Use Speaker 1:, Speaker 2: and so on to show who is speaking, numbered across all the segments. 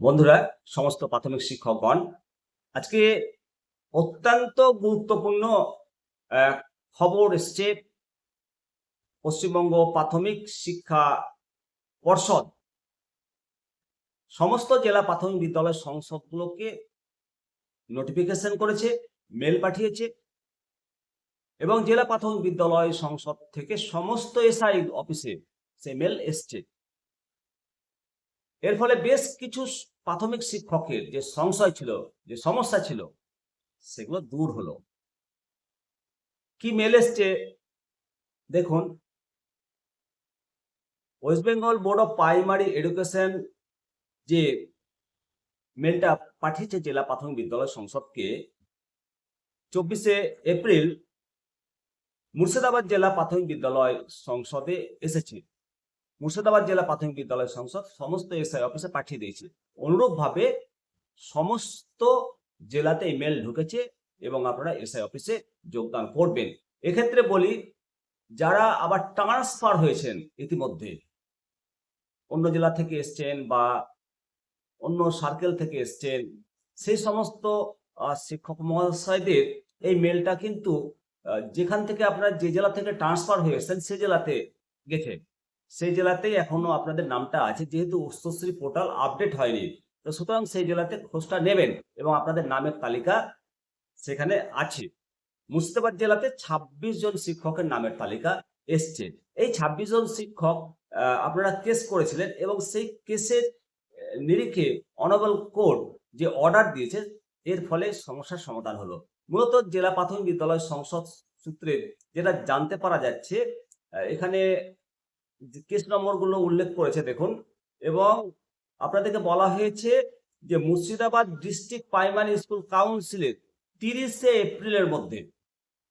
Speaker 1: বন্ধুরা, সমস্ত প্রাথমিক শিক্ষকগণ, আজকে অত্যন্ত গুরুত্বপূর্ণ খবর এসছে পশ্চিমবঙ্গ প্রাথমিক শিক্ষা পর্ষদ। সমস্ত জেলা প্রাথমিক বিদ্যালয় সংসদগুলোকে নোটিফিকেশন করেছে মেল পাঠিয়েছে এবং জেলা প্রাথমিক বিদ্যালয় সংসদ থেকে সমস্ত এসআই অফিসে সে মেল এসছে। এর ফলে বেশ কিছু প্রাথমিক শিক্ষকের যে সংশয় ছিল, যে সমস্যা ছিল, সেগুলো দূর হলো। কি মেল এসছে? দেখুন west Bengal board of primary education যে মেলটা পাঠিয়েছে জেলা প্রাথমিক বিদ্যালয় সংসদকে, চব্বিশে এপ্রিল মুর্শিদাবাদ জেলা প্রাথমিক বিদ্যালয় সংসদে এসেছে। মুর্শিদাবাদ জেলা প্রাথমিক বিদ্যালয় সংসদ সমস্ত এসআই অফিসে পাঠিয়ে দিয়েছে। অনুরূপভাবে সমস্ত জেলাতে ইমেল ঢুকেছে এবং আপনারা এসআই অফিসে যোগদান করবেন। এক্ষেত্রে বলি, যারা আবার ট্রান্সফার হয়েছেন ইতিমধ্যে, অন্য জেলা থেকে এসছেন বা অন্য সার্কেল থেকে এসছেন, সেই সমস্ত শিক্ষক মহাশয়দের এই মেলটা কিন্তু যেখান থেকে আপনারা যে জেলা থেকে ট্রান্সফার হয়ে এসেছেন সেই জেলাতে গেছে। সেই জেলাতেই এখনও আপনাদের নামটা আছে, যেহেতু উচ্চশ্রী পোর্টাল আপডেট হয়নি। তো সুতরাং সেই জেলাতে খোঁজটা নেবেন এবং আপনাদের নামের তালিকা সেখানে আছে। মুর্শিদাবাদ জেলাতে ২৬ জন শিক্ষকের নামের তালিকা এসছে। এই ২৬ জন শিক্ষক আপনারা কেস করেছিলেন এবং সেই কেসের নিরিখে অনাবল কোর্ট যে অর্ডার দিয়েছে, এর ফলে সমস্যার সমাধান হলো। মূলত জেলা প্রাথমিক বিদ্যালয় সংসদ সূত্রে যেটা জানতে পারা যাচ্ছে এখানে কেস নম্বরগুলো উল্লেখ করেছে, দেখুন। এবং আপনাদেরকে বলা হয়েছে যে মুর্শিদাবাদ ডিস্ট্রিক্ট প্রাইমারি স্কুল কাউন্সিলের তিরিশে এপ্রিলের মধ্যে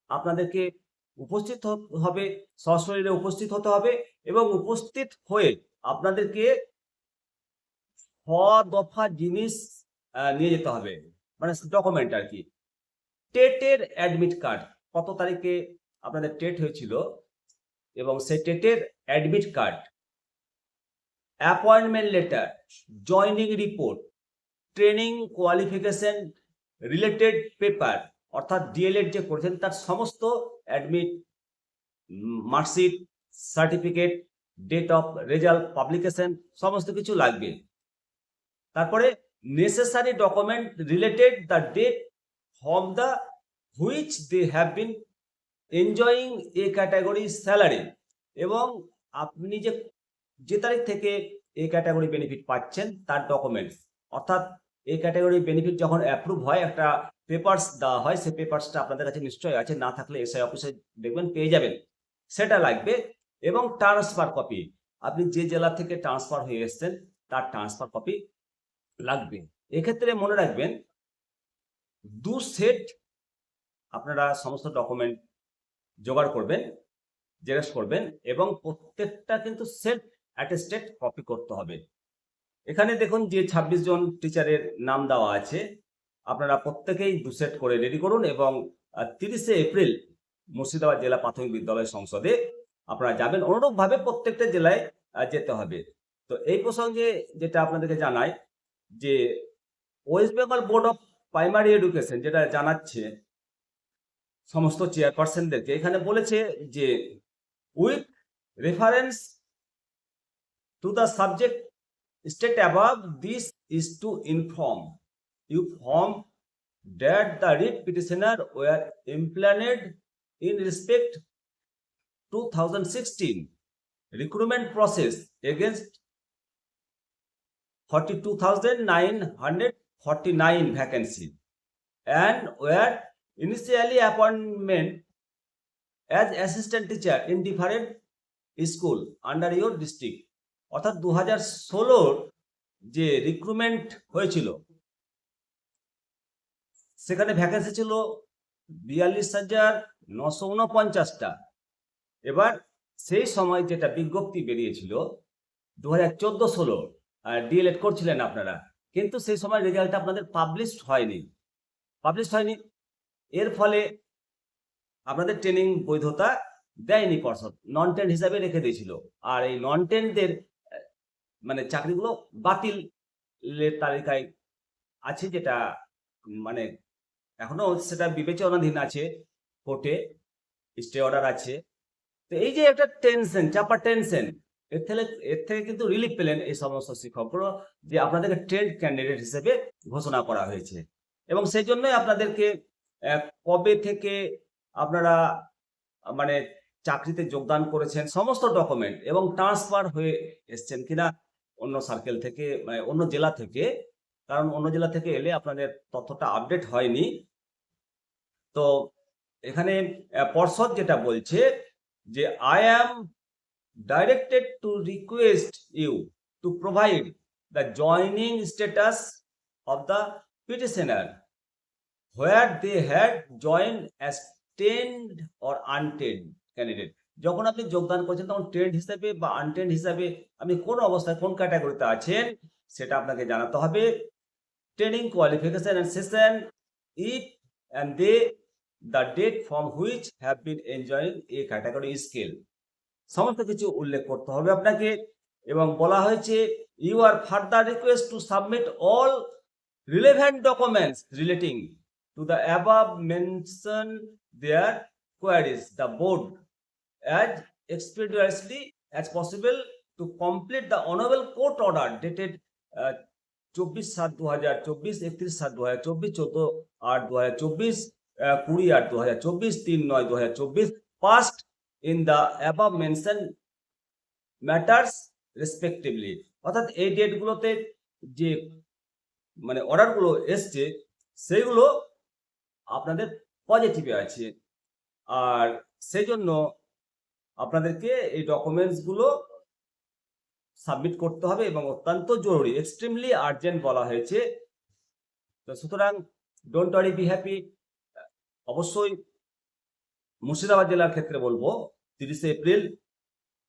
Speaker 1: আপনাদেরকে উপস্থিত হ- হবে, সশরীরে উপস্থিত হতে হবে এবং উপস্থিত হয়ে আপনাদেরকে ছ দফা জিনিস নিয়ে যেতে হবে। মানে ডকুমেন্ট আর কি। টেটের অ্যাডমিট কার্ড কত তারিখে আপনাদের টেট হয়েছিল এবং সেই টেটের admit card. Appointment letter joining report training qualification related paper অর্থাৎ ডিএলএড যে করেছেন তার সমস্ত admit marksheet certificate date of result publication সমস্ত কিছু লাগবে। তারপরে necessary document related the date from the which they have been enjoying a category salary এবং আপনি যে যে তারিখ থেকে এই ক্যাটাগরি বেনিফিট পাচ্ছেন, তার ডকুমেন্টস অর্থাৎ এই ক্যাটাগরি বেনিফিট যখন অ্যাপ্রুভ হয়, একটা পেপারস দেওয়া হয়, সেই পেপারসটা আপনাদের কাছে নিশ্চয়ই আছে, না থাকলে এসআই অফিসে দেখবেন, পেয়ে যাবেন। সেটা লাগবে এবং ট্রান্সফার কপি আপনি যে জেলা থেকে ট্রান্সফার হয়ে এসেছেন, তার ট্রান্সফার কপি লাগবে। এক্ষেত্রে মনে রাখবেন, দু সেট আপনারা সমস্ত ডকুমেন্ট জোগাড় করবেন জেরক্স করবেন এবং প্রত্যেকটা কিন্তু সেলফ অ্যাটেস্টেড কপি করতে হবে। এখানে দেখুন যে ২৬ জন টিচারের নাম দেওয়া আছে। আপনারা প্রত্যেকেই দু সেট করে রেডি করুন এবং তিরিশে এপ্রিল মুর্শিদাবাদ জেলা প্রাথমিক বিদ্যালয় সংসদে আপনারা যাবেন। অনুরূপভাবে প্রত্যেকটা জেলায় যেতে হবে। তো এই প্রসঙ্গে যেটা আপনাদেরকে জানাই যে west Bengal board of primary education যেটা জানাচ্ছে সমস্ত চেয়ারপারসনদেরকে এখানে বলেছে যে to the subject state above this is to inform you form that the writ petitioner were impleaded in respect to thousand sixteen recruitment process against 42,949 vacancy and were initially appointment as assistant teacher in different school under your district অর্থাৎ দু হাজার ষোলোর যে recruitment হয়েছিল, সেখানে vacancy ছিল বিয়াল্লিশ হাজার নশো উনপঞ্চাশটা। এবার সেই সময় যেটা বিজ্ঞপ্তি বেরিয়েছিল দু হাজার চোদ্দ ষোলো ডিএলএড করছিলেন আপনারা। কিন্তু সেই সময় রেজাল্ট আপনাদের পাবলিশড হয়নি। পাবলিশড হয়নি। এর ফলে আপনাদের ট্রেনিং বৈধতা দেয়নি পর্ষদ নন টেন হিসাবে রেখে দিয়েছিল। আর এই নন টেনদের মানে চাকরিগুলো বাতিল তালিকায় আছে যেটা মানে এখনও সেটা বিবেচনাধীন আছে কোর্টে স্টে অর্ডার আছে। তো এই যে একটা টেনশন চাপা টেনশন এর থেকে এর থেকে কিন্তু রিলিফ পেলেন এই সমস্ত শিক্ষকগুলো যে আপনাদেরকে ট্রেন্ড ক্যান্ডিডেট হিসেবে ঘোষণা করা হয়েছে। এবং সেই জন্যই আপনাদেরকে কবে থেকে আপনারা মানে চাকরিতে যোগদান করেছেন সমস্ত ডকুমেন্ট এবং ট্রান্সফার হয়ে এসছেন কিনা অন্য সার্কেল থেকে মানে অন্য জেলা থেকে। কারণ অন্য জেলা থেকে এলে আপনাদের তথ্যটা আপডেট হয়নি। তো এখানে পর্ষদ যেটা বলছে যে I am directed to request you to provide the joining status of the petitioner where they had join as trained or untrained candidate যখন আপনি যোগদান করছেন, তখন ট্রেন্ড হিসাবে বা আনটেন্ড হিসাবে আপনি কোন অবস্থায়, কোন ক্যাটাগরিতে আছেন, সেটা আপনাকে জানাতে হবে। Training qualification and session if and they the date from which have been enjoying a category scale সমস্ত কিছু উল্লেখ করতে হবে আপনাকে এবং বলা হয়েছে you are further request to submit all relevant documents relating to the above mention their queries the board as expeditiously as possible to complete the honorable court order dated uh, চব্বিশ সাত দু হাজার চব্বিশ একত্রিশ সাত দু হাজার চব্বিশ চোদ্দ আট দু হাজার চব্বিশ কুড়ি আট দু হাজার চব্বিশ তিন নয় দু হাজার চব্বিশ past in the above mention matters respectively অর্থাৎ এই ডেটগুলোতে যে মানে অর্ডারগুলো এসছে সেগুলো আপনাদের পজিটিভে আছে। আর সেই জন্য আপনাদেরকে এই ডকুমেন্টসগুলো সাবমিট করতে হবে এবং অত্যন্ত জরুরি এক্সট্রিমলি আর্জেন্ট বলা হয়েছে। তো সুতরাং ডোন্ট ওয়ারি বি হ্যাপি অবশ্যই মুর্শিদাবাদ জেলার ক্ষেত্রে বলব, তিরিশে এপ্রিল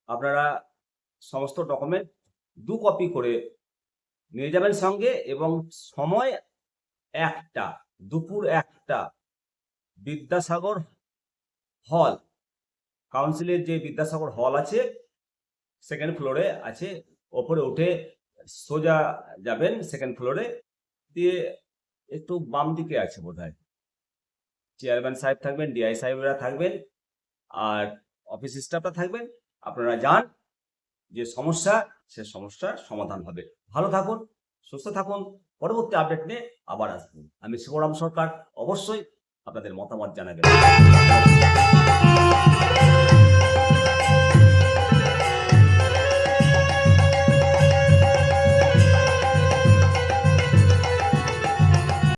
Speaker 1: আপনারা সমস্ত ডকুমেন্ট দু কপি করে নিয়ে যাবেন সঙ্গে এবং সময় একটা দুপুর একটা। বিদ্যাসাগর হল কাউন্সিলের যে বিদ্যাসাগর হল আছে সেকেন্ড ফ্লোরে আছে, ওপরে উঠে সোজা যাবেন সেকেন্ড ফ্লোরে দিয়ে একটু বাম দিকে আছে বোধ হয় চেয়ারম্যান সাহেব থাকবেন ডিআই সাহেবরা থাকবেন, আর অফিস স্টাফরা থাকবেন, আপনারা যান, যে সমস্যা, সে সমস্যার সমাধান হবে। ভালো থাকুন। সুস্থ থাকুন। পরবর্তী আপডেট নিয়ে আবার আসব। আমি শিবরাম সরকার। অবশ্যই আপনাদের মতামত জানাবেন।